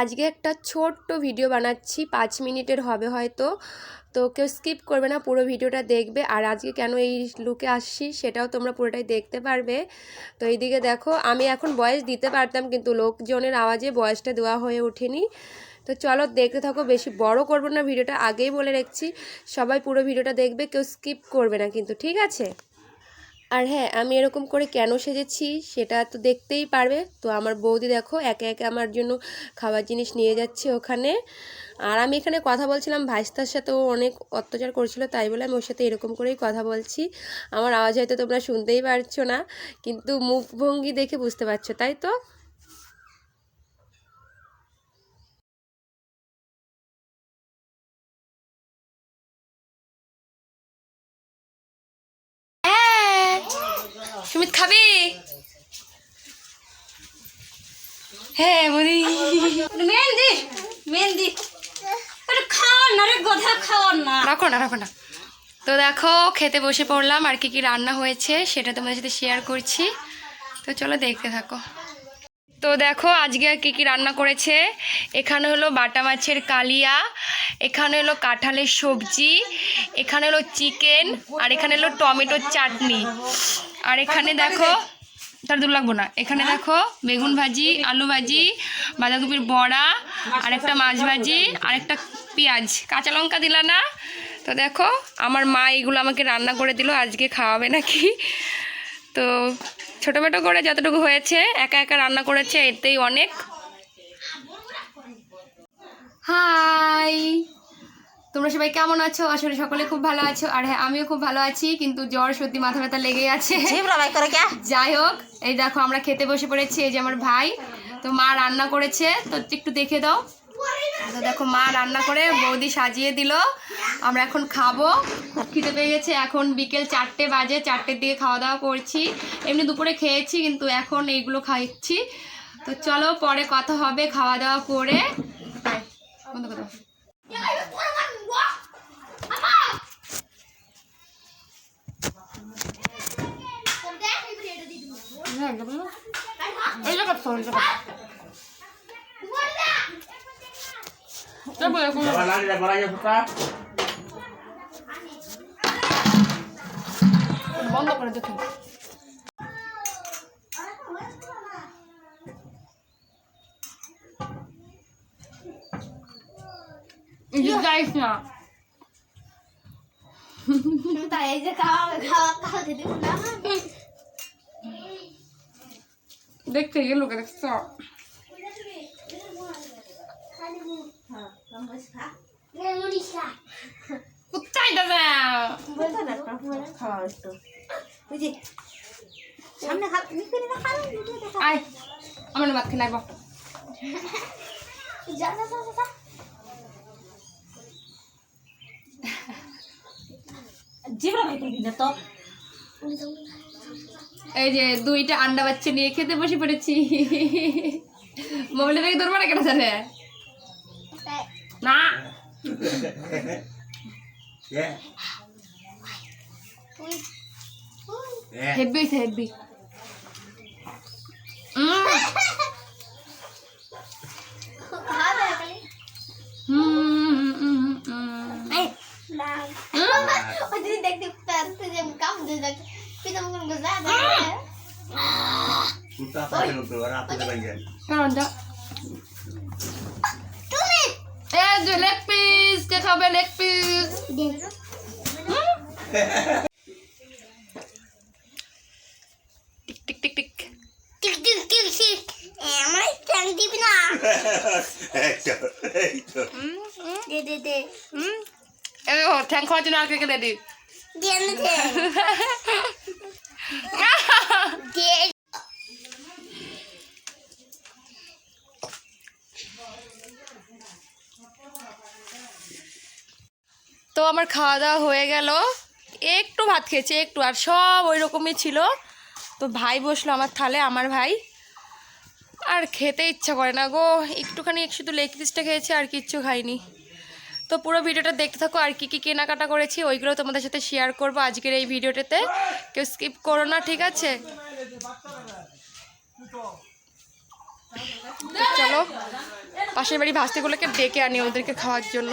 আজকে একটা ছোট্ট ভিডিও বানাচ্ছি, পাঁচ মিনিটের হবে হয়তো। তো কেউ স্কিপ করবে না, পুরো ভিডিওটা দেখবে। আর আজকে কেন এই লুকে আসছি সেটাও তোমরা পুরোটাই দেখতে পারবে। তো এইদিকে দেখো, আমি এখন বয়স দিতে পারতাম কিন্তু লোকজনের আওয়াজে বয়সটা দেওয়া হয়ে ওঠেনি। তো চলো দেখতে থাকো, বেশি বড় করব না, ভিডিওটা আগেই বলে রাখছি। সবাই পুরো ভিডিওটা দেখবে, কেউ স্কিপ করবে না কিন্তু, ঠিক আছে? আর হ্যাঁ আমি এরকম করে কেন সেজেছি সেটা তো দেখতেই পারবে। তো আমার বৌদি দেখো, একে একে আমার জন্য খাবার জিনিস নিয়ে যাচ্ছে ওখানে। আর আমি এখানে কথা বলছিলাম, ভাইস্তার সাথে ও অনেক অত্যাচার করছিল, তাই বলে আমি ওর সাথে এরকম করেই কথা বলছি। আমার আওয়াজ হয়তো তোমরা শুনতেই পারছ না, কিন্তু মুখভঙ্গি দেখে বুঝতে পারছ, তাই তো? সুমিত খাবি? হ্যাঁ মেহেন্দি মেহেন্দি। রাখো না রাখো না। তো দেখো, খেতে বসে পড়লাম আর কি কি রান্না হয়েছে, সেটা তোমাদের সাথে শেয়ার করছি। তো চলো দেখতে থাকো। তো দেখো, আজকে আর কী কী রান্না করেছে। এখানে হলো বাটা মাছের কালিয়া, এখানে হলো কাঁঠালের সবজি, এখানে হলো চিকেন, আর এখানে হলো টমেটোর চাটনি। আর এখানে দেখো তার দূর লাগবো না। এখানে দেখো বেগুন ভাজি আলু ভাজি বাঁধাকপির বড়া আর একটা মাছ ভাজি আর একটা পেঁয়াজ। কাঁচা লঙ্কা দিলা না? তো দেখো আমার মা এগুলো আমাকে রান্না করে দিল আজকে খাওয়াবে নাকি? তো ছোটোমেটো করে যতটুকু হয়েছে একা একা রান্না করেছে এতেই অনেক। হাই। তোমরা সবাই কেমন আছো? আসলে সকলে খুব ভালো আছো। আর হ্যাঁ আমিও খুব ভালো আছি কিন্তু জ্বর সর্দি মাথা ব্যথা লেগেই আছে। যাই হোক এই দেখো আমরা খেতে বসে পড়েছি এই যে আমার ভাই। তো মা রান্না করেছে তো একটু দেখে দাও। তো দেখো মা রান্না করে বৌদি সাজিয়ে দিল। আমরা এখন খাব। খুব খিদে পেয়ে গেছে। এখন বিকেল চারটে বাজে চারটের দিকে খাওয়া দাওয়া করছি। এমনি দুপুরে খেয়েছি কিন্তু এখন এইগুলো খাচ্ছি। তো চলো পরে কথা হবে খাওয়া দাওয়া করে। 앉아 볼래? 의자 없어 의자 짧아 내고 나리라 뭐라냐 볼까? বন্ধ করে দেখুন যাইস না তাই যে খাওয়া খাওয়া খাওয়া দিদি না দেখতে গেলো দেখছ কোথায় দাদা? খাওয়া ভাই তো। এই যে দুইটা আন্ডা বাচ্চা নিয়ে খেতে বসে পড়েছি। মোবাইলে দেখে দৌড় মারা কেন জানে না. হেভি হয়েছে হেভি দেখতে খাবে leg piece tick tick tick tick tick tick tick আমার ট্যাং দিবি না দে দে দে হুম ও ট্যাং খাওয়ার জন্য আর কে কে রেডি তো আমার খাওয়া দাওয়া হয়ে গেল। একটু ভাত খেয়েছি, একটু, আর সব ওই রকমই ছিল। তো ভাই বসল আমার থালে, আমার ভাই। আর খেতে ইচ্ছা করে না গো, একটুখানি শুধু লেগ পিসটা খেয়েছি, আর কিচ্ছু খাইনি। তো পুরো ভিডিওটা দেখতে থাকো, আর কি কি কেনাকাটা করেছি, ওইগুলো তোমাদের সাথে শেয়ার করব আজকের এই ভিডিওটাতে। কেউ স্কিপ করো না, ঠিক আছে? চলো, পাশের বাড়ি ভাস্তিগুলোকে ডেকে আনি ওদেরকে খাওয়ার জন্য।